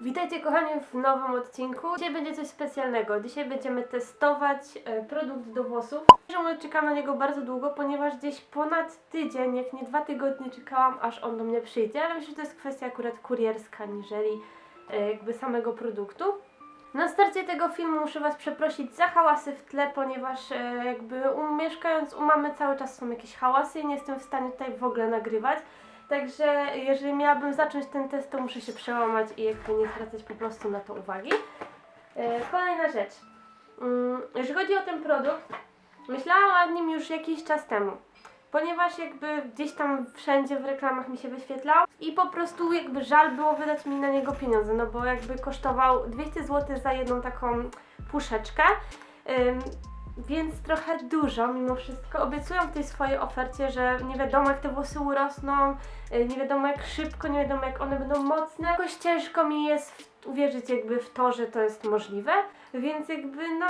Witajcie kochani w nowym odcinku. Dzisiaj będzie coś specjalnego. Dzisiaj będziemy testować e, produkt do włosów. Mówiąc, czekam na niego bardzo długo, ponieważ gdzieś ponad tydzień, jak nie dwa tygodnie czekałam, aż on do mnie przyjdzie. Ale myślę, że to jest kwestia akurat kurierska, niżeli e, jakby samego produktu. Na starcie tego filmu muszę Was przeprosić za hałasy w tle, ponieważ e, jakby um, mieszkając u mamy cały czas są jakieś hałasy i nie jestem w stanie tutaj w ogóle nagrywać. Także jeżeli miałabym zacząć ten test, to muszę się przełamać i jakby nie zwracać po prostu na to uwagi. E, kolejna rzecz. Mm, jeżeli chodzi o ten produkt, myślałam o nim już jakiś czas temu. Ponieważ jakby gdzieś tam wszędzie w reklamach mi się wyświetlał i po prostu jakby żal było wydać mi na niego pieniądze, no bo jakby kosztował 200 zł za jedną taką puszeczkę. Ym, więc trochę dużo mimo wszystko. Obiecują w tej swojej ofercie, że nie wiadomo jak te włosy urosną, y, nie wiadomo jak szybko, nie wiadomo jak one będą mocne. Jakoś ciężko mi jest uwierzyć jakby w to, że to jest możliwe, więc jakby no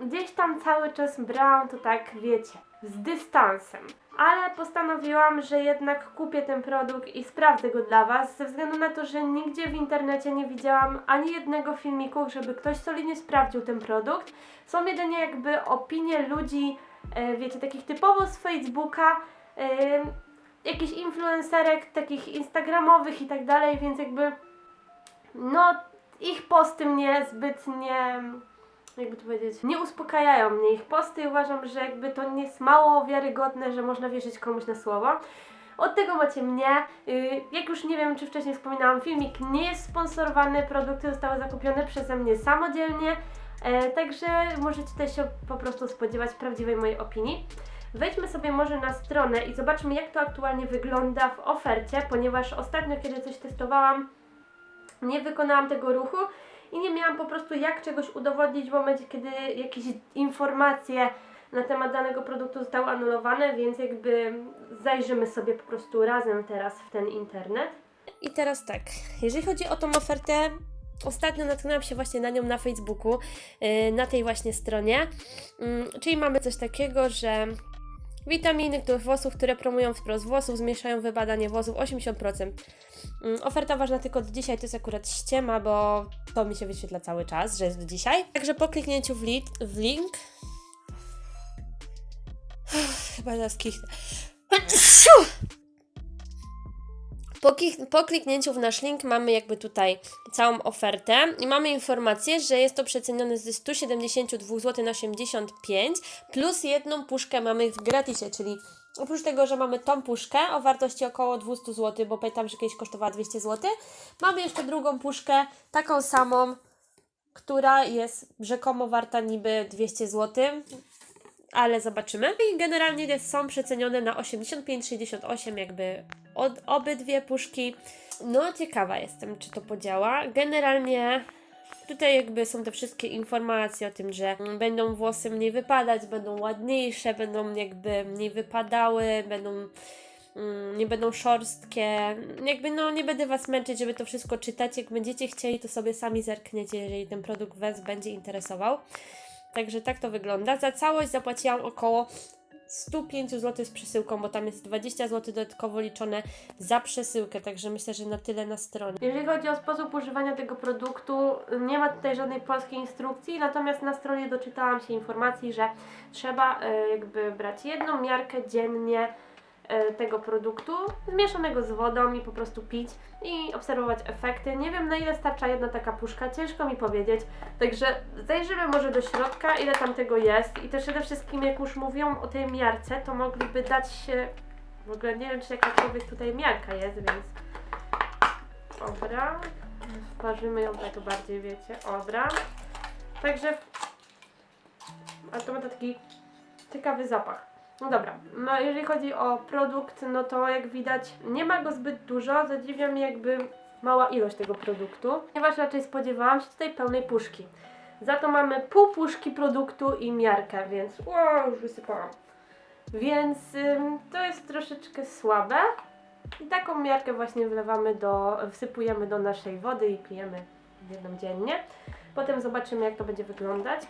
gdzieś tam cały czas brałam to tak, wiecie, z dystansem. Ale postanowiłam, że jednak kupię ten produkt i sprawdzę go dla Was, ze względu na to, że nigdzie w internecie nie widziałam ani jednego filmiku, żeby ktoś solidnie sprawdził ten produkt. Są jedynie jakby opinie ludzi, e, wiecie, takich typowo z Facebooka, e, jakichś influencerek, takich instagramowych i tak dalej, więc jakby no ich posty mnie zbyt nie, jakby to powiedzieć, nie uspokajają mnie ich posty i uważam, że jakby to nie jest mało wiarygodne, że można wierzyć komuś na słowo. Od tego macie mnie. Yy, Jak już nie wiem, czy wcześniej wspominałam, filmik nie jest sponsorowany, produkty zostały zakupione przeze mnie samodzielnie, e, także możecie tutaj się po prostu spodziewać prawdziwej mojej opinii. Wejdźmy sobie może na stronę i zobaczmy, jak to aktualnie wygląda w ofercie, ponieważ ostatnio, kiedy coś testowałam, nie wykonałam tego ruchu i nie miałam po prostu jak czegoś udowodnić w momencie, kiedy jakieś informacje na temat danego produktu zostały anulowane, więc jakby zajrzymy sobie po prostu razem teraz w ten internet. I teraz tak, jeżeli chodzi o tą ofertę, ostatnio natknęłam się właśnie na nią na Facebooku, yy, na tej właśnie stronie, Mm, czyli mamy coś takiego, że witaminy do włosów, które promują wzrost włosów, zmniejszają wybadanie włosów 80%. Mm, Oferta ważna tylko do dzisiaj, to jest akurat ściema, bo to mi się wyświetla cały czas, że jest do dzisiaj. Także po kliknięciu w, li- w link. Chyba zaraz kichnę. Po, po kliknięciu w nasz link mamy jakby tutaj całą ofertę i mamy informację, że jest to przecenione ze 172 zł na 85 plus jedną puszkę mamy w gratisie, czyli oprócz tego, że mamy tą puszkę o wartości około 200 zł, bo pamiętam, że kiedyś kosztowała 200 zł, mamy jeszcze drugą puszkę, taką samą, która jest rzekomo warta niby 200 zł, ale zobaczymy. I generalnie są przecenione na 85,68 jakby od, obydwie puszki. No ciekawa jestem, czy to podziała. Generalnie tutaj jakby są te wszystkie informacje o tym, że będą włosy mniej wypadać, będą ładniejsze, będą jakby mniej wypadały, będą mm, nie będą szorstkie. Jakby no nie będę Was męczyć, żeby to wszystko czytać. Jak będziecie chcieli, to sobie sami zerkniecie, jeżeli ten produkt Was będzie interesował. Także tak to wygląda. Za całość zapłaciłam około 105 zł z przesyłką, bo tam jest 20 zł dodatkowo liczone za przesyłkę, także myślę, że na tyle na stronie. Jeżeli chodzi o sposób używania tego produktu, nie ma tutaj żadnej polskiej instrukcji, natomiast na stronie doczytałam się informacji, że trzeba e, jakby brać jedną miarkę dziennie tego produktu, zmieszanego z wodą i po prostu pić i obserwować efekty. Nie wiem na ile starcza jedna taka puszka, ciężko mi powiedzieć. Także zajrzymy może do środka, ile tam tego jest i też przede wszystkim jak już mówią o tej miarce, to mogliby dać się, w ogóle nie wiem czy jakakolwiek tutaj miarka jest, więc dobra, ważymy ją tak bardziej, wiecie, dobra. Także, a to ma taki ciekawy zapach. No dobra, no jeżeli chodzi o produkt, no to jak widać nie ma go zbyt dużo, zadziwia mnie jakby mała ilość tego produktu, ponieważ raczej spodziewałam się tutaj pełnej puszki. Za to mamy pół puszki produktu i miarkę, więc wow, już wysypałam. Więc ym, to jest troszeczkę słabe. I taką miarkę właśnie wlewamy do, wsypujemy do naszej wody i pijemy jedną dziennie. Potem zobaczymy jak to będzie wyglądać.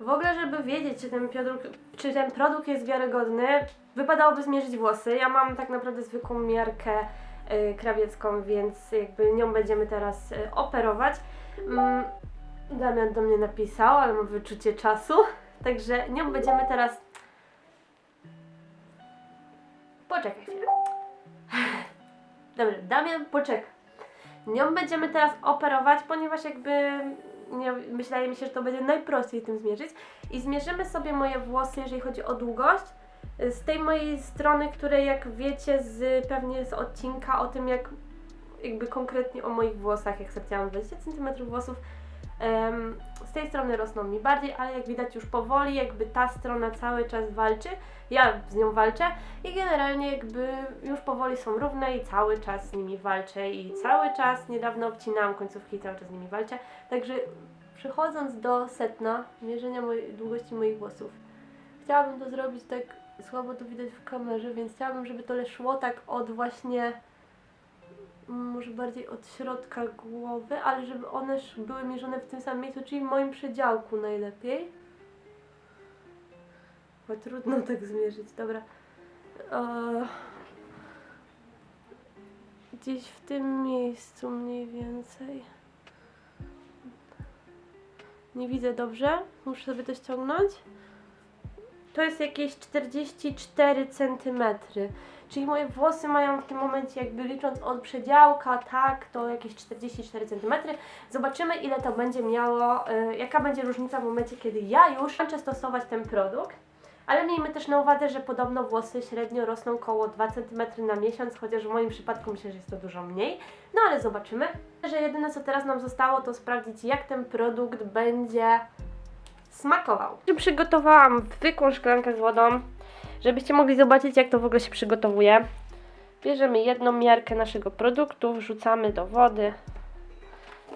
W ogóle, żeby wiedzieć, czy ten, produkt, czy ten produkt jest wiarygodny, wypadałoby zmierzyć włosy. Ja mam tak naprawdę zwykłą miarkę y, krawiecką, więc jakby nią będziemy teraz y, operować. Mm, Damian do mnie napisał, ale mam wyczucie czasu, także nią będziemy teraz... Poczekaj chwilę. Dobra, Damian, poczekaj. Nią będziemy teraz operować, ponieważ jakby nie, wydaje mi się, że to będzie najprościej tym zmierzyć. I zmierzymy sobie moje włosy, jeżeli chodzi o długość. Z tej mojej strony, której jak wiecie z pewnie z odcinka o tym, jak jakby konkretnie o moich włosach, jak sobie chciałam 20 cm włosów, z tej strony rosną mi bardziej, ale jak widać już powoli, jakby ta strona cały czas walczy, ja z nią walczę i generalnie jakby już powoli są równe i cały czas z nimi walczę i cały czas, niedawno obcinałam końcówki i cały czas z nimi walczę, także przechodząc do setna, mierzenia mojej, długości moich włosów, chciałabym to zrobić tak, słabo to widać w kamerze, więc chciałabym, żeby to szło tak od właśnie może bardziej od środka głowy, ale żeby one były mierzone w tym samym miejscu, czyli w moim przedziałku najlepiej. Bo trudno tak zmierzyć, dobra. Eee, gdzieś w tym miejscu mniej więcej. Nie widzę dobrze, muszę sobie to ściągnąć. To jest jakieś 44 cm. Czyli moje włosy mają w tym momencie, jakby licząc od przedziałka, tak, to jakieś 44 cm. Zobaczymy, ile to będzie miało, y, jaka będzie różnica w momencie, kiedy ja już kończę stosować ten produkt. Ale miejmy też na uwadze, że podobno włosy średnio rosną około 2 cm na miesiąc, chociaż w moim przypadku myślę, że jest to dużo mniej. No ale zobaczymy. Że jedyne co teraz nam zostało, to sprawdzić, jak ten produkt będzie smakował. Przygotowałam zwykłą szklankę z wodą, żebyście mogli zobaczyć, jak to w ogóle się przygotowuje. Bierzemy jedną miarkę naszego produktu, wrzucamy do wody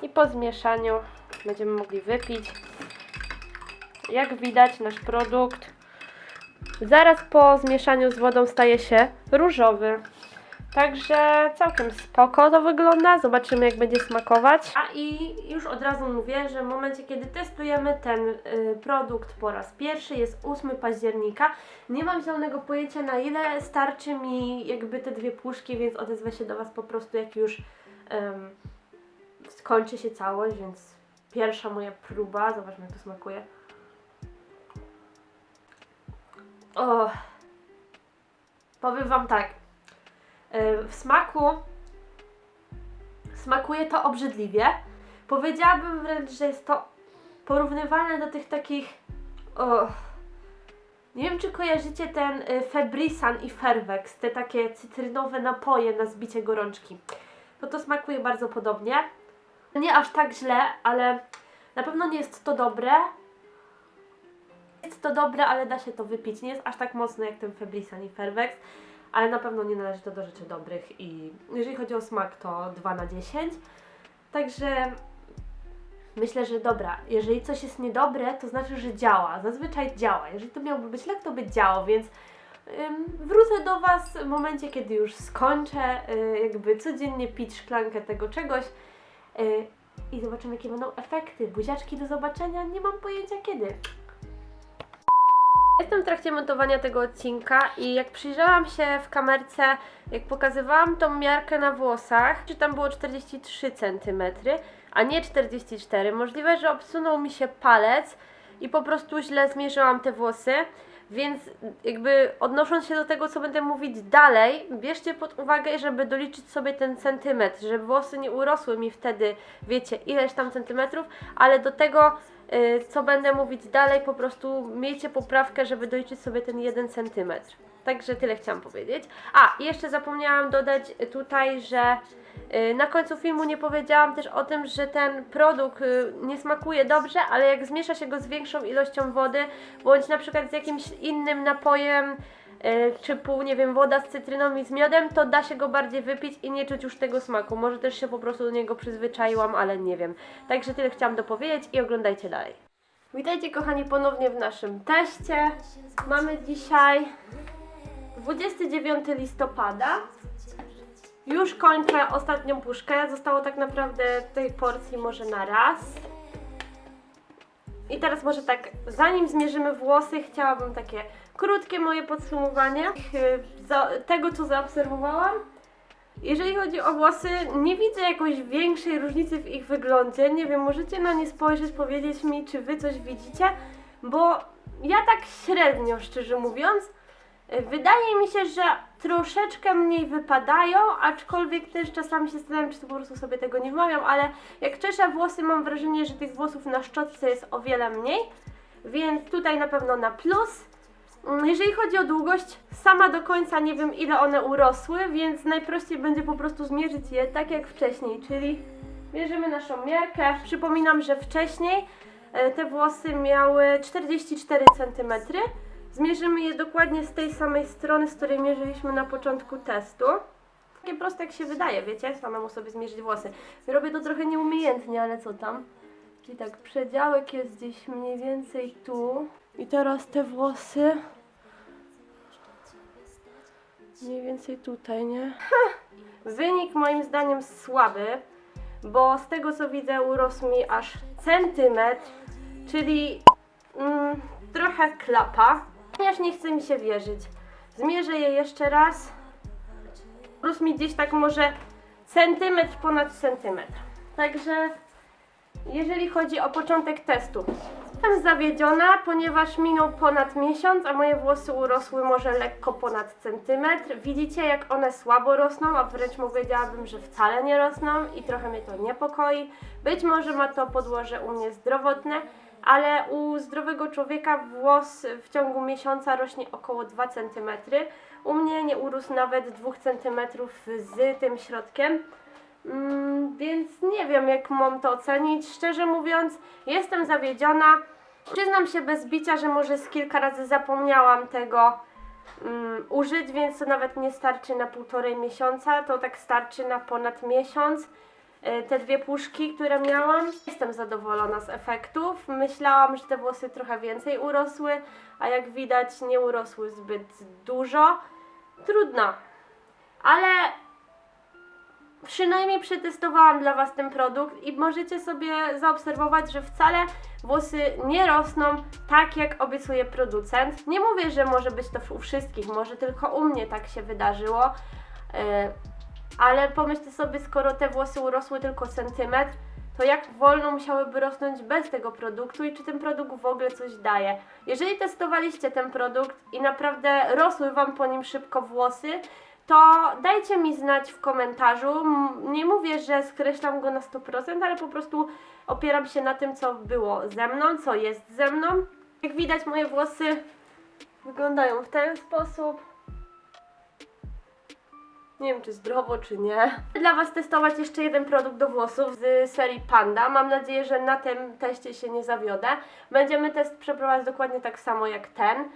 i po zmieszaniu będziemy mogli wypić. Jak widać, nasz produkt zaraz po zmieszaniu z wodą staje się różowy. Także całkiem spoko to wygląda. Zobaczymy jak będzie smakować. A i już od razu mówię, że w momencie kiedy testujemy ten y, produkt po raz pierwszy jest 8 października. Nie mam zielonego pojęcia na ile starczy mi jakby te dwie puszki, więc odezwę się do Was po prostu jak już skończy się całość, więc pierwsza moja próba. Zobaczmy jak to smakuje. O, powiem Wam tak. Yy, W smaku smakuje to obrzydliwie. Powiedziałabym wręcz, że jest to porównywalne do tych takich. O, nie wiem, czy kojarzycie ten y, Febrisan i Fervex, te takie cytrynowe napoje na zbicie gorączki. To to smakuje bardzo podobnie. Nie aż tak źle, ale na pewno nie jest to dobre. Jest to dobre, ale da się to wypić. Nie jest aż tak mocne jak ten Febrisan i Fervex, ale na pewno nie należy to do rzeczy dobrych i jeżeli chodzi o smak to 2 na 10. Także myślę, że dobra, jeżeli coś jest niedobre, to znaczy, że działa. Zazwyczaj działa. Jeżeli to miałby być lek, to by działał, więc ym, wrócę do Was w momencie, kiedy już skończę y, jakby codziennie pić szklankę tego czegoś y, i zobaczymy, jakie będą efekty. Buziaczki do zobaczenia, nie mam pojęcia kiedy. Jestem w trakcie montowania tego odcinka i jak przyjrzałam się w kamerce, jak pokazywałam tą miarkę na włosach, czy tam było 43 cm, a nie 44. Możliwe, że obsunął mi się palec i po prostu źle zmierzyłam te włosy. Więc jakby odnosząc się do tego, co będę mówić dalej, bierzcie pod uwagę, żeby doliczyć sobie ten centymetr, żeby włosy nie urosły mi wtedy, wiecie, ileś tam centymetrów, ale do tego, co będę mówić dalej, po prostu miejcie poprawkę, żeby doliczyć sobie ten jeden centymetr. Także tyle chciałam powiedzieć. A, jeszcze zapomniałam dodać tutaj, że y, na końcu filmu nie powiedziałam też o tym, że ten produkt y, nie smakuje dobrze, ale jak zmiesza się go z większą ilością wody, bądź na przykład z jakimś innym napojem, y, typu, nie wiem, woda z cytryną i z miodem, to da się go bardziej wypić i nie czuć już tego smaku. Może też się po prostu do niego przyzwyczaiłam, ale nie wiem. Także tyle chciałam dopowiedzieć i oglądajcie dalej. Witajcie kochani ponownie w naszym teście. Mamy dzisiaj 29 listopada. Już kończę ostatnią puszkę. Zostało tak naprawdę tej porcji może na raz. I teraz może tak, zanim zmierzymy włosy, chciałabym takie krótkie moje podsumowanie y, tego, co zaobserwowałam. Jeżeli chodzi o włosy, nie widzę jakoś większej różnicy w ich wyglądzie. Nie wiem, możecie na nie spojrzeć, powiedzieć mi, czy wy coś widzicie, bo ja tak średnio, szczerze mówiąc. Wydaje mi się, że troszeczkę mniej wypadają, aczkolwiek też czasami się zastanawiam, czy to po prostu sobie tego nie wmawiam, ale jak czeszę włosy, mam wrażenie, że tych włosów na szczotce jest o wiele mniej, więc tutaj na pewno na plus. Mm, Jeżeli chodzi o długość, sama do końca nie wiem ile one urosły, więc najprościej będzie po prostu zmierzyć je tak jak wcześniej, czyli bierzemy naszą miarkę. Przypominam, że wcześniej e, te włosy miały 44 cm. Zmierzymy je dokładnie z tej samej strony, z której mierzyliśmy na początku testu. Takie proste jak się wydaje, wiecie, samemu sobie zmierzyć włosy. Robię to trochę nieumiejętnie, ale co tam? Czyli tak, przedziałek jest gdzieś mniej więcej tu. I teraz te włosy. Mniej więcej tutaj, nie? Ha! Wynik moim zdaniem słaby, bo z tego co widzę urósł mi aż centymetr, czyli mm, trochę klapa. Ponieważ nie chce mi się wierzyć. Zmierzę je jeszcze raz. Urósł mi gdzieś tak może centymetr ponad centymetr. Także jeżeli chodzi o początek testu, jestem zawiedziona, ponieważ minął ponad miesiąc, a moje włosy urosły może lekko ponad centymetr. Widzicie, jak one słabo rosną, a wręcz powiedziałabym, że wcale nie rosną i trochę mnie to niepokoi. Być może ma to podłoże u mnie zdrowotne, ale u zdrowego człowieka włos w ciągu miesiąca rośnie około 2 cm. U mnie nie urósł nawet 2 cm z tym środkiem. Mm, więc nie wiem, jak mam to ocenić. Szczerze mówiąc, jestem zawiedziona. Przyznam się bez bicia, że może z kilka razy zapomniałam tego mm, użyć, więc to nawet nie starczy na półtorej miesiąca, to tak starczy na ponad miesiąc. E, Te dwie puszki, które miałam, jestem zadowolona z efektów. Myślałam, że te włosy trochę więcej urosły, a jak widać, nie urosły zbyt dużo. Trudno, ale przynajmniej przetestowałam dla Was ten produkt i możecie sobie zaobserwować, że wcale włosy nie rosną tak, jak obiecuje producent. Nie mówię, że może być to u wszystkich, może tylko u mnie tak się wydarzyło, yy, ale pomyślcie sobie, skoro te włosy urosły tylko centymetr, to jak wolno musiałyby rosnąć bez tego produktu i czy ten produkt w ogóle coś daje. Jeżeli testowaliście ten produkt i naprawdę rosły Wam po nim szybko włosy, to dajcie mi znać w komentarzu. Nie mówię, że skreślam go na 100%, ale po prostu opieram się na tym, co było ze mną, co jest ze mną. Jak widać, moje włosy wyglądają w ten sposób. Nie wiem, czy zdrowo, czy nie. Dla Was testować jeszcze jeden produkt do włosów z serii Panda. Mam nadzieję, że na tym teście się nie zawiodę. Będziemy test przeprowadzać dokładnie tak samo jak ten.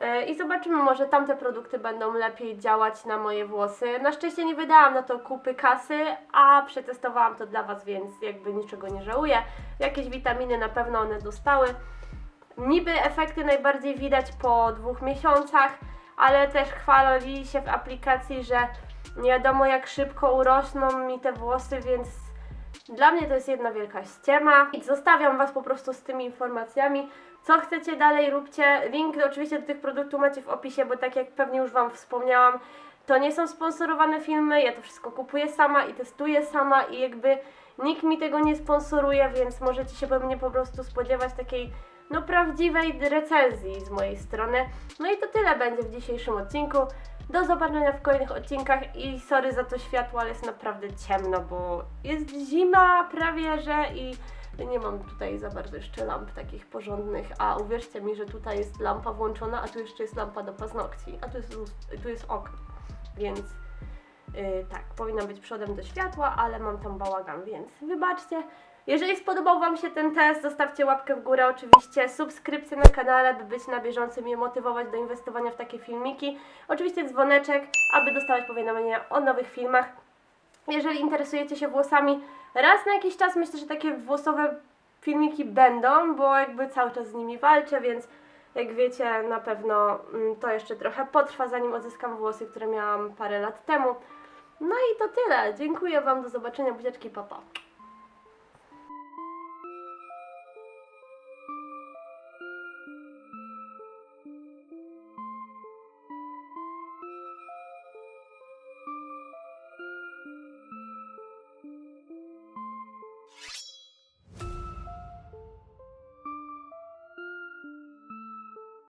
Yy, I zobaczymy, może tamte produkty będą lepiej działać na moje włosy. Na szczęście nie wydałam na to kupy kasy, a przetestowałam to dla Was, więc jakby niczego nie żałuję. Jakieś witaminy na pewno one dostały. Niby efekty najbardziej widać po dwóch miesiącach, ale też chwalili się w aplikacji, że nie wiadomo jak szybko urosną mi te włosy, więc dla mnie to jest jedna wielka ściema. I zostawiam Was po prostu z tymi informacjami. Co chcecie dalej, róbcie. Link oczywiście do tych produktów macie w opisie, bo tak jak pewnie już Wam wspomniałam, to nie są sponsorowane filmy, ja to wszystko kupuję sama i testuję sama i jakby nikt mi tego nie sponsoruje, więc możecie się po mnie po prostu spodziewać takiej no prawdziwej recenzji z mojej strony. No i to tyle będzie w dzisiejszym odcinku. Do zobaczenia w kolejnych odcinkach i sorry za to światło, ale jest naprawdę ciemno, bo jest zima prawie, że i nie mam tutaj za bardzo jeszcze lamp takich porządnych, a uwierzcie mi, że tutaj jest lampa włączona, a tu jeszcze jest lampa do paznokci, a tu jest, tu jest okno, więc yy, tak, powinna być przodem do światła, ale mam tam bałagan, więc wybaczcie. Jeżeli spodobał Wam się ten test, zostawcie łapkę w górę, oczywiście subskrypcję na kanale, by być na bieżąco i motywować do inwestowania w takie filmiki. Oczywiście dzwoneczek, aby dostawać powiadomienia o nowych filmach. Jeżeli interesujecie się włosami, raz na jakiś czas myślę, że takie włosowe filmiki będą, bo jakby cały czas z nimi walczę, więc jak wiecie, na pewno mm, to jeszcze trochę potrwa, zanim odzyskam włosy, które miałam parę lat temu. No i to tyle. Dziękuję Wam, do zobaczenia, buziaczki, papa.